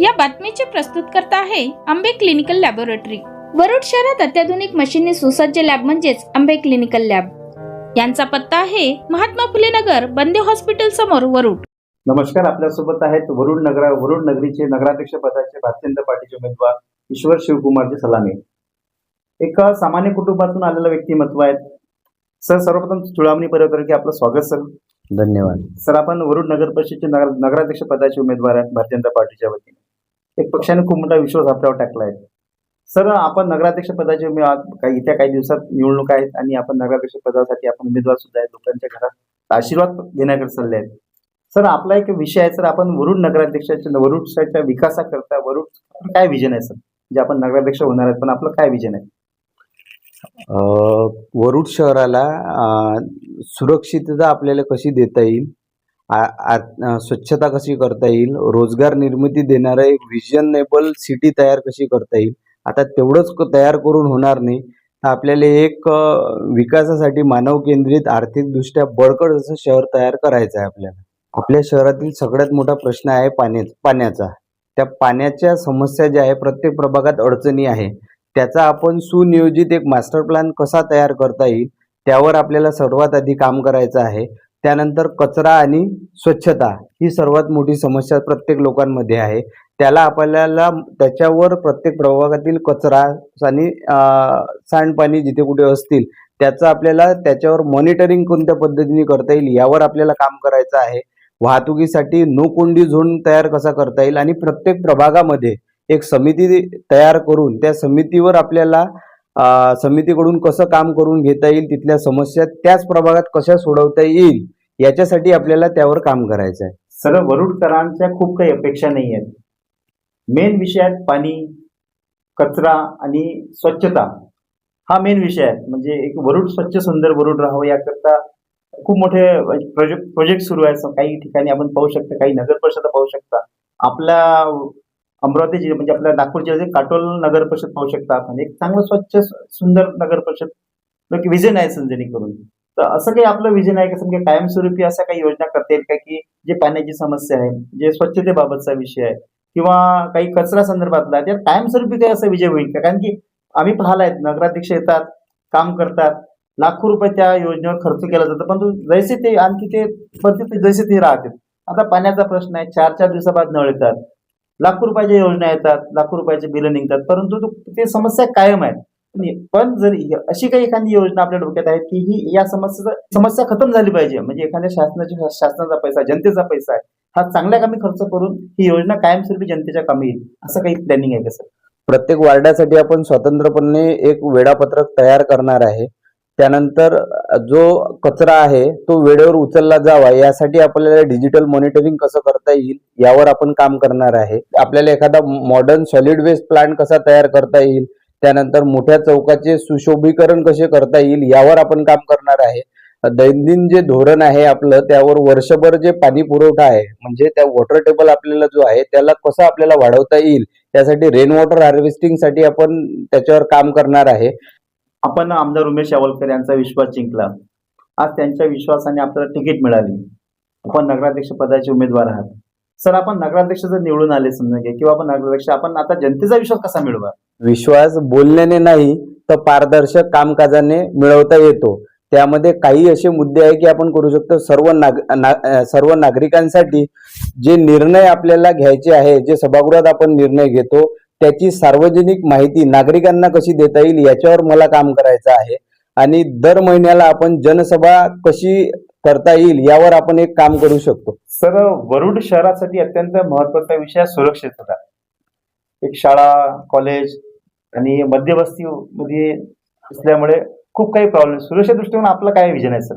या बातमीचे प्रस्तुतकर्ता आहे आंबे क्लिनिकल लॅबोरेटरी. वरुड शहरात अत्याधुनिक मशीनने सुसज्ज लॅब म्हणजेच आंबे क्लिनिकल लॅब. यांचा पत्ता आहे महात्मा फुले नगर बंदे हॉस्पिटल समोर वरुड. नमस्कार आपल्यासोबत आहेत वरुड नगरा वरुड नगरीचे नगराध्यक्ष पदाचे भारतीय जनता पार्टीचे उमेदवार ईश्वर शिवकुमारचे सलामे. एक सामान्य कुटुंबातून आलेलं व्यक्तिमत्व आहेत सर सर्वप्रथम चुळामणी परिवारातर्फे आपलं स्वागत सर. धन्यवाद. सर आपण वरुड नगर परिषदचे नगर नगराध्यक्ष पदाचे उमेदवार आहेत भारतीय जनता पार्टीच्या वतीने. एक पक्षाने खूप मोठा विश्वास आपल्यावर टाकला आहे सर आपण नगराध्यक्ष पदाची उमेदवार काही येत्या काही दिवसात निवडणूक आहेत आणि आपण नगराध्यक्ष पदासाठी आपण उमेदवार सुद्धा आहेत लोकांच्या घरात आशीर्वाद घेण्याकडे चालले आहेत. सर आपला एक विषय आहे सर आपण वरुड नगराध्यक्षाच्या वरुडच्या विकासाकरता वरुड काय विजन आहे सर? जे आपण नगराध्यक्ष होणार आहेत पण आपलं काय विजन आहे? वरुड शहराला सुरक्षितता आपल्याला कशी देता येईल? आ- आ- स्वच्छता कशी करता येईल? रोजगार निर्मिती देणारं एक विजनेबल सिटी तयार कशी करता येईल? आता तेवढंच तयार करून होणार नाही. आपल्याला एक विकासासाठी मानव केंद्रित आर्थिकदृष्ट्या बळकट असं शहर तयार करायचं आहे आपल्याला. आपल्या शहरातील सगळ्यात मोठा प्रश्न आहे पाण्या पाण्याचा. त्या पाण्याच्या समस्या ज्या आहे प्रत्येक प्रभागात अडचणी आहे त्याचा आपण सुनियोजित एक मास्टर प्लॅन कसा तयार करता येईल? त्यावर आपल्याला सर्वात आधी काम करायचं आहे. त्यानंतर कचरा आणि स्वच्छता ही सर्वात मोठी समस्या प्रत्येक लोकांमध्ये आहे. त्याला आपल्याला त्याच्यावर प्रत्येक प्रभागातील कचरा आणि सांडपाणी जिथे कुठे असतील त्याचं आपल्याला त्याच्यावर मॉनिटरिंग कोणत्या पद्धतीने करता येईल यावर आपल्याला काम करायचं आहे. वाहतुकीसाठी नो कोंडी झोन तयार कसा करता येईल आणि प्रत्येक प्रभागामध्ये एक समिती तयार करून त्या समितीवर आपल्याला समितीकडून कसं काम करून घेता येईल तिथल्या समस्या त्याच प्रभागात कशा सोडवता येईल याच्यासाठी आपल्याला त्यावर काम करायचं आहे. सर्व वरुडकरांच्या खूप काही अपेक्षा नाही आहेत. मेन विषयात पाणी कचरा आणि स्वच्छता. हा मेन विषय आहे. म्हणजे एक वरुड स्वच्छ सुंदर वरुड राहावं याकरता खूप मोठे प्रोजेक्ट प्रोजेक्ट सुरू आहेत. काही ठिकाणी आपण पाहू शकता काही नगर परिषद पाहू शकता. आपल्या अमरावती जिल्हा म्हणजे आपल्या नागपूर जिल्ह्यातील काटोल नगर परिषद पाहू शकता आपण. एक चांगलं स्वच्छ सुंदर नगर परिषद विजन आहे संजनी करून तर असं काही आपलं विजन आहे की? समजा म्हणजे कायमस्वरूपी अशा काही योजना करता येईल का की जे पाण्याची समस्या आहे जे स्वच्छतेबाबतचा विषय आहे किंवा काही कचरा संदर्भातला त्यात कायमस्वरूपी काही असा विजय होईल का? कारण की आम्ही पाहिला नगराध्यक्ष येतात काम करतात लाखो रुपये त्या योजनेवर खर्च केला जातो परंतु जैसे ते आणखी ते ते जैसे ते राहतात आता पाण्याचा प्रश्न आहे चार चार दिवसाबाद नळ येतात. लाखो रुपयाच्या योजना येतात लाखो रुपयाचे बिलं निघतात. परंतु ते समस्या कायम आहेत. पण जर अशी काही एखादी योजना आपल्या डोक्यात आहे की ही या समस्येचा समस्या खतम झाली पाहिजे. म्हणजे एखाद्या शासनाच्या शासनाचा पैसा जनतेचा पैसा आहे. हा चांगल्या कामी खर्च करून ही योजना कायमस्वरूपी जनतेच्या कामी येईल. असं काही प्लॅनिंग आहे का सर प्रत्येक वार्डासाठी आपण स्वतंत्रपणे एक वेळापत्रक तयार करणार आहे. त्यानंतर जो कचरा आहे तो वेळेवर उचलला जावा यासाठी आपल्याला डिजिटल मॉनिटरिंग कसं करता येईल यावर आपण काम करणार आहे. आपल्याला एखादा मॉडर्न सॉलिड वेस्ट प्लांट कसा तयार करता येईल त्यानंतर मोठ्या चौकाचे सुशोभीकरण कसे करता येईल यावर आपण काम करणार आहे. दैनंदिन जे धोरण आहे आपलं त्यावर वर्षभर जे पाणी पुरवठा आहे म्हणजे त्या वॉटर टेबल आपल्याला जो आहे त्याला कसं आपल्याला वाढवता येईल त्यासाठी रेन वॉटर हार्वेस्टिंगसाठी आपण त्याच्यावर काम करणार आहे. आपण आमदार उमेश यावलकर यांचा विश्वास जिंकला. आज त्यांच्या विश्वासाने आपल्याला तिकीट मिळाली. आपण नगराध्यक्ष पदाचे उमेदवार आहात. सर आपण नगराध्यक्ष जर निवडून आले समजा घे किंवा आपण नगराध्यक्ष आपण आता जनतेचा विश्वास कसा मिळवा विश्वास बोलण्याने नाही तर पारदर्शक कामकाजाने मिळवता येतो. त्यामध्ये काही असे मुद्दे आहे की आपण करू शकतो सर्व नाग ना- सर्व नागरिकांसाठी जे निर्णय आपल्याला घ्यायचे आहे जे सभागृहात आपण निर्णय घेतो त्याची सार्वजनिक माहिती नागरिकांना कशी देता येईल याच्यावर मला काम करायचं आहे. आणि दर महिन्याला आपण जनसभा कशी करता येईल यावर आपण एक काम करू शकतो. सर वरुड शहरासाठी अत्यंत महत्त्वाचा विषय सुरक्षितता. एक शाळा कॉलेज आणि मध्यवस्तीमध्ये असल्यामुळे खूप काही प्रॉब्लेम सुरक्षा दृष्टिकोन आपलं काय विजन आहे सर?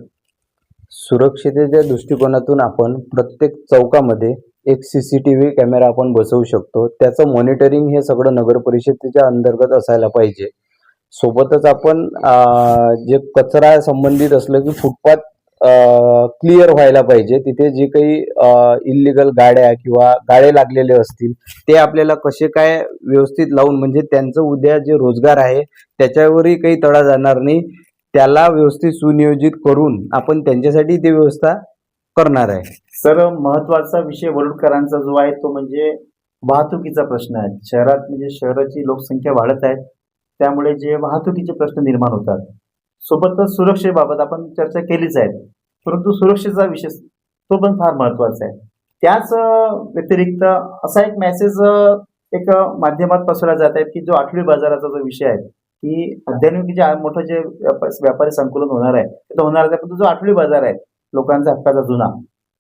सुरक्षितेच्या दृष्टिकोनातून आपण प्रत्येक चौकामध्ये एक C C T V camera आपण बसवू शकतो. त्याचं मॉनिटरिंग हे सगळं नगर परिषदेच्या अंतर्गत असायला पाहिजे. सोबतच आपण जे कचरा संबंधित असलं की फुटपाथ क्लिअर व्हायला पाहिजे. तिथे जे काही इलिगल गाड्या किंवा गाडे लागलेले असतील ते आपल्याला कसे काय व्यवस्थित लावून म्हणजे त्यांचं उद्या जे रोजगार आहे त्याच्यावरही काही तडा जाणार नाही. त्याला व्यवस्थित सुनियोजित करून आपण त्यांच्यासाठी ती व्यवस्था करणार आहे. सर महत्त्वाचा विषय वरुडकरांचा जो आहे तो म्हणजे वाहतुकीचा प्रश्न आहे. शहरात म्हणजे शहराची लोकसंख्या वाढत आहे. त्यामुळे जे वाहतुकीचे प्रश्न निर्माण होतात सोबतच सुरक्षेबाबत आपण चर्चा केलीच आहे. परंतु सुरक्षेचा विषय तो पण फार महत्त्वाचा आहे. त्याच व्यतिरिक्त असा एक मेसेज एक माध्यमात पसरला जात आहे की जो आठवडी बाजाराचा जो विषय आहे की अध्यात्मिक जे मोठं जे व्यापा- व्यापारी संकुलन होणार आहे ते तर होणार आहे. परंतु जो आठवडी बाजार आहे लोकांचा हक्काचा जुना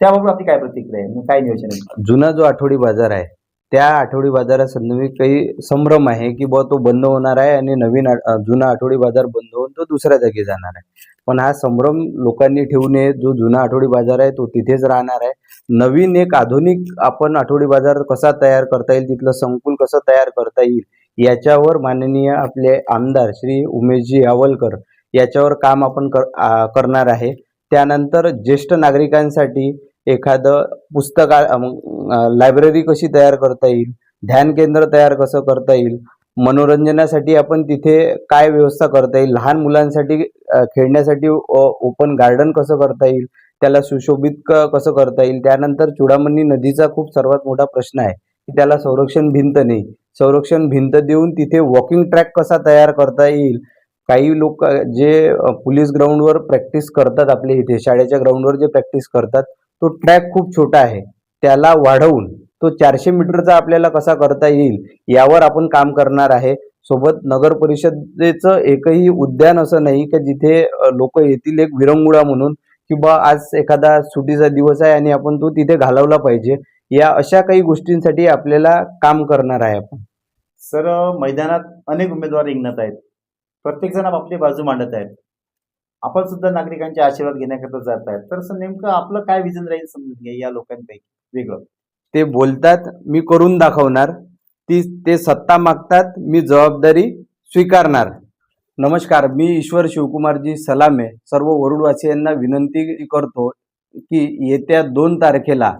त्याबाबत आपली काय प्रतिक्रिया आहे? काय नियोजन आहे? जुना जो आठवडी बाजार आहे त्या आठवडी बाजारासंदर्भात काही संभ्रम आहे की बुवा तो बंद होणार आहे आणि नवीन आ- जुना आठवडी बाजार बंद होऊन तो दुसऱ्या जागी जाणार आहे. पण हा संभ्रम लोकांनी ठेवू नये. जो जुना आठवडी बाजार आहे तो तिथेच राहणार आहे. नवीन एक आधुनिक आपण आठवडी बाजार कसा तयार करता येईल तिथलं संकुल कसं तयार करता येईल याच्यावर माननीय आपले आमदार श्री उमेशजी यावलकर याच्यावर काम आपण कर करणार आहे. त्यानंतर ज्येष्ठ नागरिकांसाठी एखादं पुस्तका लायब्ररी कशी तयार करता येईल? ध्यान केंद्र तयार कसं करता येईल? मनोरंजनासाठी आपण तिथे काय व्यवस्था करता येईल? लहान मुलांसाठी खेळण्यासाठी ओपन गार्डन कसं करता येईल? त्याला सुशोभित क कसं करता येईल? त्यानंतर चुडामणी नदीचा खूप सर्वात मोठा प्रश्न आहे की त्याला संरक्षण भिंत नाही. संरक्षण भिंत देऊन तिथे वॉकिंग ट्रॅक कसा तयार करता येईल? काही लोक जे पोलीस ग्राउंडवर प्रॅक्टिस करतात आपल्या इथे शाळेच्या ग्राउंडवर जे प्रॅक्टिस करतात तो ट्रॅक खूप छोटा आहे. त्याला वाढवून तो चारशे मीटरचा आपल्याला कसा करता येईल यावर आपण काम करणार आहे. सोबत नगर परिषदेचं एकही उद्यान असं नाही की जिथे लोक येतील एक विरंगुळा म्हणून की बा आज एखादा सुटीचा दिवस आहे आणि आपण तो तिथे घालवला पाहिजे. या अशा काही गोष्टींसाठी आपल्याला काम करणार आहे आपण. सर मैदानात अनेक उमेदवार रिंगणात आहेत. प्रत्येक जण आपली बाजू मांडत आहेत. आपण सुद्धा नागरिकांचे आशीर्वाद घेण्याकरता जात आहेत. तर असं नेमकं आपलं काय विजन राहील समजून घ्या या लोकांपैकी. वेगळं. ते बोलतात मी करून दाखवणार. ती ते सत्ता मागतात मी जबाबदारी स्वीकारणार. नमस्कार मी ईश्वर शिवकुमारजी सलामे. सर्व वरुडवासियांना विनंती करतो की येत्या दोन तारखेला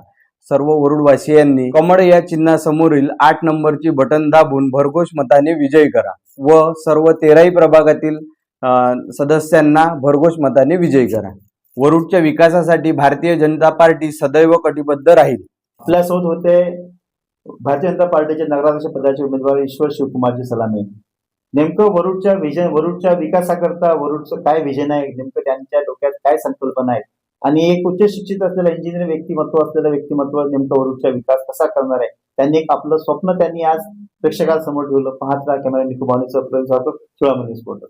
सर्व वरुडवासियांनी कमळ या चिन्हासमोरील आठ नंबरची बटन दाबून भरघोष मताने विजयी करा व सर्व तेराही प्रभागातील सदस्यांना भरघोष मताने विजयी करा. वरुडच्या विकासासाठी भारतीय जनता पार्टी सदैव कटिबद्ध राहील. आपल्यासोबत होते भारतीय जनता पार्टीचे नगराध्यक्ष पदाचे उमेदवार ईश्वर शिवकुमारजी सलामी. नेमकं वरुडच्या विजन वरुडच्या विकासाकरता वरुडचं काय विजन आहे? नेमकं त्यांच्या डोक्यात काय संकल्पना आहे? आणि एक उच्च शिक्षित असलेलं इंजिनियर व्यक्तिमत्व असलेलं व्यक्तिमत्व नेमकं वरुडचा विकास कसा करणार आहे? त्यांनी एक आपलं स्वप्न त्यांनी आज प्रेक्षकांसमोर ठेवलं. पाहत राहा कॅमेरा निकोबानीचं चुळामणी स्फोटक